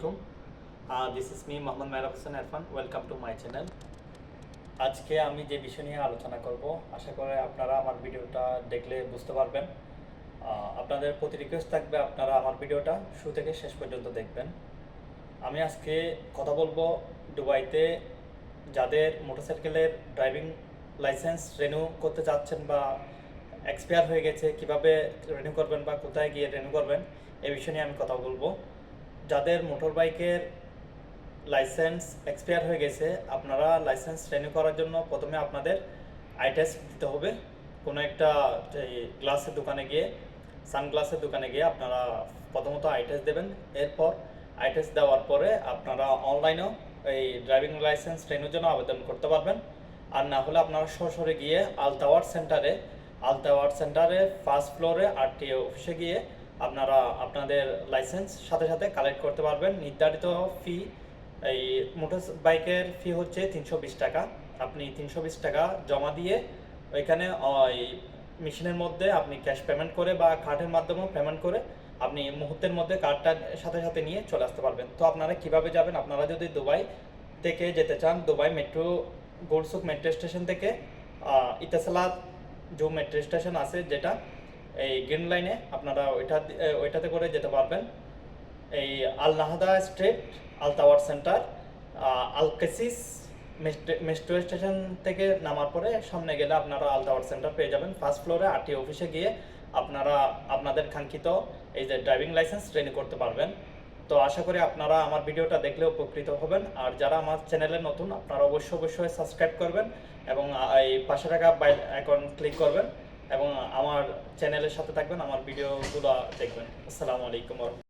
আলাইকুম। This is me Mohammad Mehrab Hossain Irfan welcome to my channel আজকে আমি যে বিষয় নিয়ে আলোচনা করব, আশা করে আপনারা আমার ভিডিওটা দেখলে বুঝতে পারবেন। আপনাদের প্রতি রিকোয়েস্ট থাকবে আপনারা আমার ভিডিওটা শুরু থেকে শেষ পর্যন্ত দেখবেন। আমি আজকে কথা বলব দুবাইতে যাদের মোটরসাইকেলের ড্রাইভিং লাইসেন্স রেনিউ করতে চাচ্ছেন বা এক্সপায়ার হয়ে গেছে, কীভাবে রেনিউ করবেন বা কোথায় গিয়ে রেনিউ করবেন এই বিষয় নিয়ে আমি কথা বলব। যাদের মোটর বাইকের লাইসেন্স এক্সপায়ার হয়ে গেছে, আপনারা লাইসেন্স রেনিউ করার জন্য প্রথমে আপনাদের আই টেস্ট দিতে হবে। কোনো একটা গ্লাসের দোকানে গিয়ে সানগ্লাসের দোকানে গিয়ে আপনারা প্রথমত আই টেস্ট দেবেন। এরপর আই টেস্ট দেওয়ার পরে আপনারা অনলাইনেও এই ড্রাইভিং লাইসেন্স রেনুর জন্য আবেদন করতে পারবেন। আর না হলে আপনারা সরাসরি গিয়ে আলতাওয়ার সেন্টারে আলতাওয়ার সেন্টারে ফার্স্ট ফ্লোরে আরটিও অফিসে গিয়ে আপনারা আপনাদের লাইসেন্স সাথে সাথে কালেক্ট করতে পারবেন। নির্ধারিত ফি এই মোটর বাইকের ফি হচ্ছে তিনশো বিশ টাকা। আপনি তিনশো বিশ টাকা জমা দিয়ে ওইখানে ওই মেশিনের মধ্যে আপনি ক্যাশ পেমেন্ট করে বা কার্ডের মাধ্যমেও পেমেন্ট করে আপনি মুহূর্তের মধ্যে কার্ডটার সাথে সাথে নিয়ে চলে আসতে পারবেন। তো আপনারা কীভাবে যাবেন? আপনারা যদি দুবাই থেকে যেতে চান Dubai metro gold souk metro station থেকে আহ, ইতাসালাত যে মেট্রো স্টেশন আছে যেটা এই গ্রিন লাইনে আপনারা ওইটা ওইটাতে করে যেতে পারবেন। এই Al Nahda street, Al tower centre Al Qusais metro station থেকে নামার পরে সামনে গেলে আপনারা আল টাওয়ার সেন্টার পেয়ে যাবেন। ফার্স্ট ফ্লোরে আরটি অফিসে গিয়ে আপনারা আপনাদের কাঙ্ক্ষিত এই যে ড্রাইভিং লাইসেন্স রেনি করতে পারবেন। তো আশা করি আপনারা আমার ভিডিওটা দেখলে উপকৃত হবেন। আর যারা আমার চ্যানেলে নতুন, আপনারা অবশ্যই অবশ্যই সাবস্ক্রাইব করবেন এবং এই পাশে থাকা বাইল আইকন ক্লিক করবেন। এবং আমার চ্যানেলের সাথে থাকবেন আমার ভিডিওগুলো দেখবেন আসসালামু আলাইকুম।